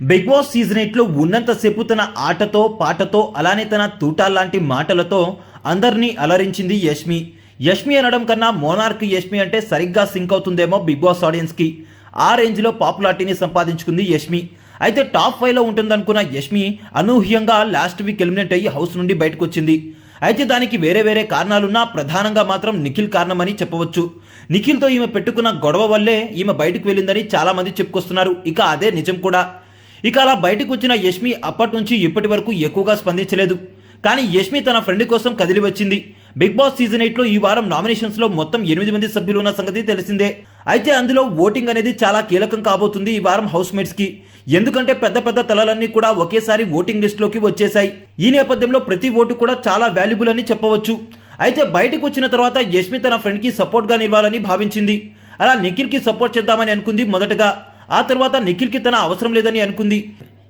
Big boss season ఎయిట్లో ఉన్నంతసేపు తన ఆటతో పాటతో అలానే తన తూటాల్లాంటి మాటలతో అందరినీ అలరించింది యష్మి. యష్మి అనడం కన్నా మోనార్క్ యష్మి అంటే సరిగ్గా సింక్ అవుతుందేమో బిగ్ బాస్ ఆడియన్స్కి. ఆ రేంజ్లో పాపులారిటీని సంపాదించుకుంది యష్మి. అయితే టాప్ ఫైవ్లో ఉంటుందనుకున్న యష్మి అనూహ్యంగా లాస్ట్ వీక్ ఎలిమినేట్ అయ్యి హౌస్ నుండి బయటకు వచ్చింది అయితే దానికి వేరే వేరే కారణాలున్నా ప్రధానంగా మాత్రం నిఖిల్ కారణమని చెప్పవచ్చు. నిఖిల్తో ఈమె పెట్టుకున్న గొడవ వల్లే ఈమె బయటకు వెళ్ళిందని చాలామంది చెప్పుకొస్తున్నారు. ఇక అదే నిజం కూడా. ఇక అలా బయటకు వచ్చిన యష్మి అప్పటి నుంచి ఇప్పటి వరకు ఎక్కువగా స్పందించలేదు. కానీ యష్మి తన ఫ్రెండ్ కోసం కదిలి వచ్చింది. బిగ్ బాస్ సీజన్ ఎయిట్లో ఈ వారం నామినేషన్స్లో మొత్తం ఎనిమిది మంది సభ్యులు ఉన్న సంగతి తెలిసిందే. అయితే అందులో ఓటింగ్ అనేది చాలా కీలకం కాబోతుంది ఈ వారం హౌస్ మేట్స్కి. ఎందుకంటే పెద్ద పెద్ద తలలన్నీ కూడా ఒకేసారి ఓటింగ్ లిస్ట్లోకి వచ్చేసాయి ఈ నేపథ్యంలో ప్రతి ఓటు కూడా చాలా వాల్యుబుల్ అని చెప్పవచ్చు. అయితే బయటకు వచ్చిన తర్వాత యష్మి తన ఫ్రెండ్కి సపోర్ట్గా భావించింది. అలా నిఖిల్కి సపోర్ట్ చేద్దామని అనుకుంది మొదటగా. ఆ తర్వాత నిఖిల్కి తన అవసరం లేదని అనుకుంది.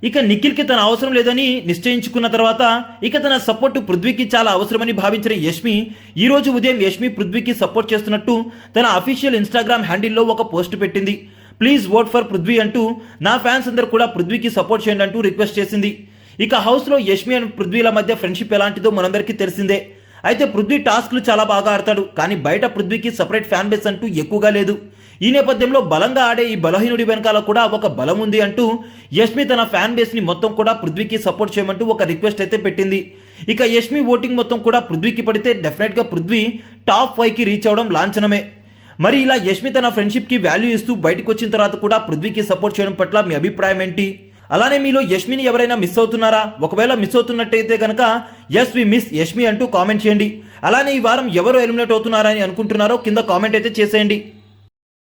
ఇక నిఖిల్కి తన అవసరం లేదని నిశ్చయించుకున్న తర్వాత ఇక తన సపోర్ట్ పృథ్వీకి చాలా అవసరమని భావించిన యష్మి ఈ రోజు ఉదయం యష్మి పృథ్వీకి సపోర్ట్ చేస్తున్నట్టు తన అఫీషియల్ ఇన్స్టాగ్రామ్ హ్యాండిల్లో ఒక పోస్ట్ పెట్టింది. ప్లీజ్ ఓట్ ఫర్ పృథ్వీ అంటూ నా ఫ్యాన్స్ అందరు కూడా పృథ్వీకి సపోర్ట్ చేయండి అంటూ రిక్వెస్ట్ చేసింది. ఇక హౌస్లో యష్మి అండ్ పృథ్వీల మధ్య ఫ్రెండ్షిప్ ఎలాంటిదో మనందరికీ తెలిసిందే. అయితే పృథ్వీ టాస్క్లు చాలా బాగా ఆడతాడు కానీ బయట పృథ్వీకి సపరేట్ ఫ్యాన్ బేస్ అంటూ ఎక్కువగా లేదు. ఈ నేపథ్యంలో బలంగా ఆడే ఈ బలహీనుడి వెనకాల కూడా ఒక బలం ఉంది అంటూ యష్మి తన ఫ్యాన్ బేస్ని మొత్తం కూడా పృథ్వీకి సపోర్ట్ చేయమంటూ ఒక రిక్వెస్ట్ అయితే పెట్టింది. ఇక యష్మి ఓటింగ్ మొత్తం కూడా పృథ్వీకి పడితే డెఫినెట్గా పృథ్వీ టాప్ ఫైవ్కి రీచ్ అవడం లాంఛనమే. మరి ఇలా యష్మి తన ఫ్రెండ్షిప్కి వాల్యూ ఇస్తూ బయటకు వచ్చిన తర్వాత కూడా పృథ్వీకి సపోర్ట్ చేయడం పట్ల మీ అభిప్రాయం ఏంటి? అలానే మీలో యష్మిని ఎవరైనా మిస్ అవుతున్నారా? ఒకవేళ మిస్ అవుతున్నట్టయితే కనుక ఎస్ వి మిస్ యష్మి అంటూ కామెంట్ చేయండి. అలానే ఈ వారం ఎవరు ఎలిమినేట్ అవుతున్నారని అనుకుంటున్నారో కింద కామెంట్ అయితే చేసేయండి.